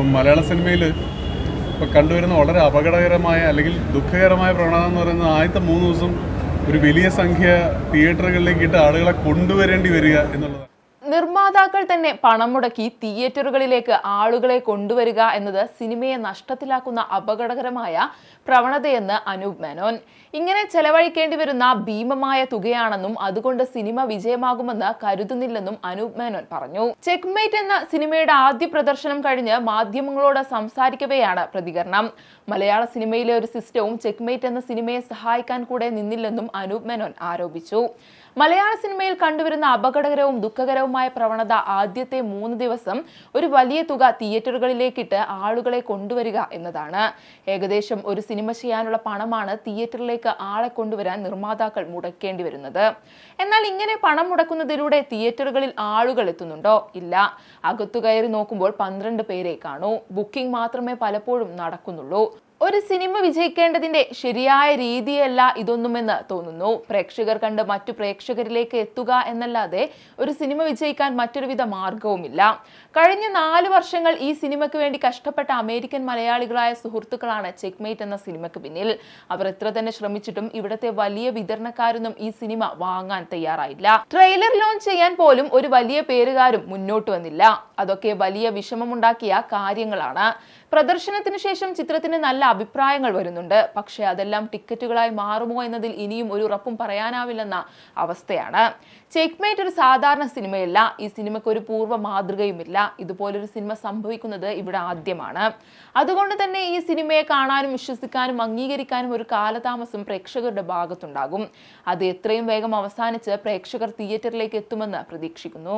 അപ്പം മലയാള സിനിമയിൽ ഇപ്പോൾ കണ്ടുവരുന്ന വളരെ അപകടകരമായ അല്ലെങ്കിൽ ദുഃഖകരമായ പ്രവണത എന്ന് പറയുന്നത് ആദ്യത്തെ മൂന്ന് ദിവസം ഒരു വലിയ സംഖ്യ തിയേറ്ററുകളിലേക്ക് ഇട്ട് ആളുകളെ കൊണ്ടുവരേണ്ടി വരിക എന്നുള്ളതാണ്. നിർമ്മാതാക്കൾ തന്നെ പണം മുടക്കി തിയേറ്ററുകളിലേക്ക് ആളുകളെ കൊണ്ടുവരിക എന്നത് സിനിമയെ നഷ്ടത്തിലാക്കുന്ന അപകടകരമായ പ്രവണതയെന്ന് അനൂപ് മേനോൻ. ഇങ്ങനെ ചെലവഴിക്കേണ്ടി വരുന്ന ഭീമമായ തുകയാണെന്നും അതുകൊണ്ട് സിനിമ വിജയമാകുമെന്ന് കരുതുന്നില്ലെന്നും അനൂപ് മേനോൻ പറഞ്ഞു. ചെക്ക്മേറ്റ് എന്ന സിനിമയുടെ ആദ്യ പ്രദർശനം കഴിഞ്ഞ് മാധ്യമങ്ങളോട് സംസാരിക്കവെയാണ് പ്രതികരണം. മലയാള സിനിമയിലെ ഒരു സിസ്റ്റവും ചെക്ക്മേറ്റ് എന്ന സിനിമയെ സഹായിക്കാൻ കൂടെ നിന്നില്ലെന്നും അനൂപ് മേനോൻ ആരോപിച്ചു. മലയാള സിനിമയിൽ കണ്ടുവരുന്ന അപകടകരവും ദുഃഖകരവുമായ പ്രവണത ആദ്യത്തെ മൂന്ന് ദിവസം ഒരു വലിയ തുക തിയേറ്ററുകളിലേക്കിട്ട് ആളുകളെ കൊണ്ടുവരിക എന്നതാണ്. ഏകദേശം ഒരു സിനിമ ചെയ്യാനുള്ള പണമാണ് തിയേറ്ററിലേക്ക് ആളെ കൊണ്ടുവരാൻ നിർമ്മാതാക്കൾ മുടക്കേണ്ടി വരുന്നത്. എന്നാൽ ഇങ്ങനെ പണം മുടക്കുന്നതിലൂടെ തിയേറ്ററുകളിൽ ആളുകൾ എത്തുന്നുണ്ടോ? ഇല്ല. അകത്തു കയറി നോക്കുമ്പോൾ പന്ത്രണ്ട് പേരെ കാണൂ. ബുക്കിംഗ് മാത്രമേ പലപ്പോഴും നടക്കുന്നുള്ളൂ. ഒരു സിനിമ വിജയിക്കേണ്ടതിന്റെ ശരിയായ രീതിയല്ല ഇതൊന്നുമെന്ന് തോന്നുന്നു. പ്രേക്ഷകർ കണ്ട് മറ്റു പ്രേക്ഷകരിലേക്ക് എത്തുക എന്നല്ലാതെ ഒരു സിനിമ വിജയിക്കാൻ മറ്റൊരുവിധ മാർഗവുമില്ല. കഴിഞ്ഞ നാല് വർഷങ്ങൾ ഈ സിനിമയ്ക്ക് വേണ്ടി കഷ്ടപ്പെട്ട അമേരിക്കൻ മലയാളികളായ സുഹൃത്തുക്കളാണ് ചെക്ക്മേറ്റ് എന്ന സിനിമയ്ക്ക് പിന്നിൽ. അവർ എത്ര തന്നെ ശ്രമിച്ചിട്ടും ഇവിടത്തെ വലിയ വിതരണക്കാരൊന്നും ഈ സിനിമ വാങ്ങാൻ തയ്യാറായില്ല. ട്രെയിലർ ലോഞ്ച് ചെയ്യാൻ പോലും ഒരു വലിയ പേരുകാരും മുന്നോട്ട് വന്നില്ല. അതൊക്കെ വലിയ വിഷമമുണ്ടാക്കിയ കാര്യങ്ങളാണ്. പ്രദർശനത്തിന് ശേഷം ചിത്രത്തിന് നല്ല അഭിപ്രായങ്ങൾ വരുന്നുണ്ട്. പക്ഷേ അതെല്ലാം ടിക്കറ്റുകളായി മാറുമോ എന്നതിൽ ഇനിയും ഒരു ഉറപ്പും പറയാനാവില്ലെന്ന അവസ്ഥയാണ്. ചെക്ക്മേറ്റ് ഒരു സാധാരണ സിനിമയല്ല. ഈ സിനിമയ്ക്ക് ഒരു പൂർവ മാതൃകയുമില്ല. ഇതുപോലൊരു സിനിമ സംഭവിക്കുന്നത് ഇവിടെ ആദ്യമാണ്. അതുകൊണ്ട് തന്നെ ഈ സിനിമയെ കാണാനും വിശ്വസിക്കാനും അംഗീകരിക്കാനും ഒരു കാലതാമസം പ്രേക്ഷകരുടെ ഭാഗത്തുണ്ടാകും. അത് എത്രയും വേഗം അവസാനിച്ച് പ്രേക്ഷകർ തിയേറ്ററിലേക്ക് എത്തുമെന്ന് പ്രതീക്ഷിക്കുന്നു.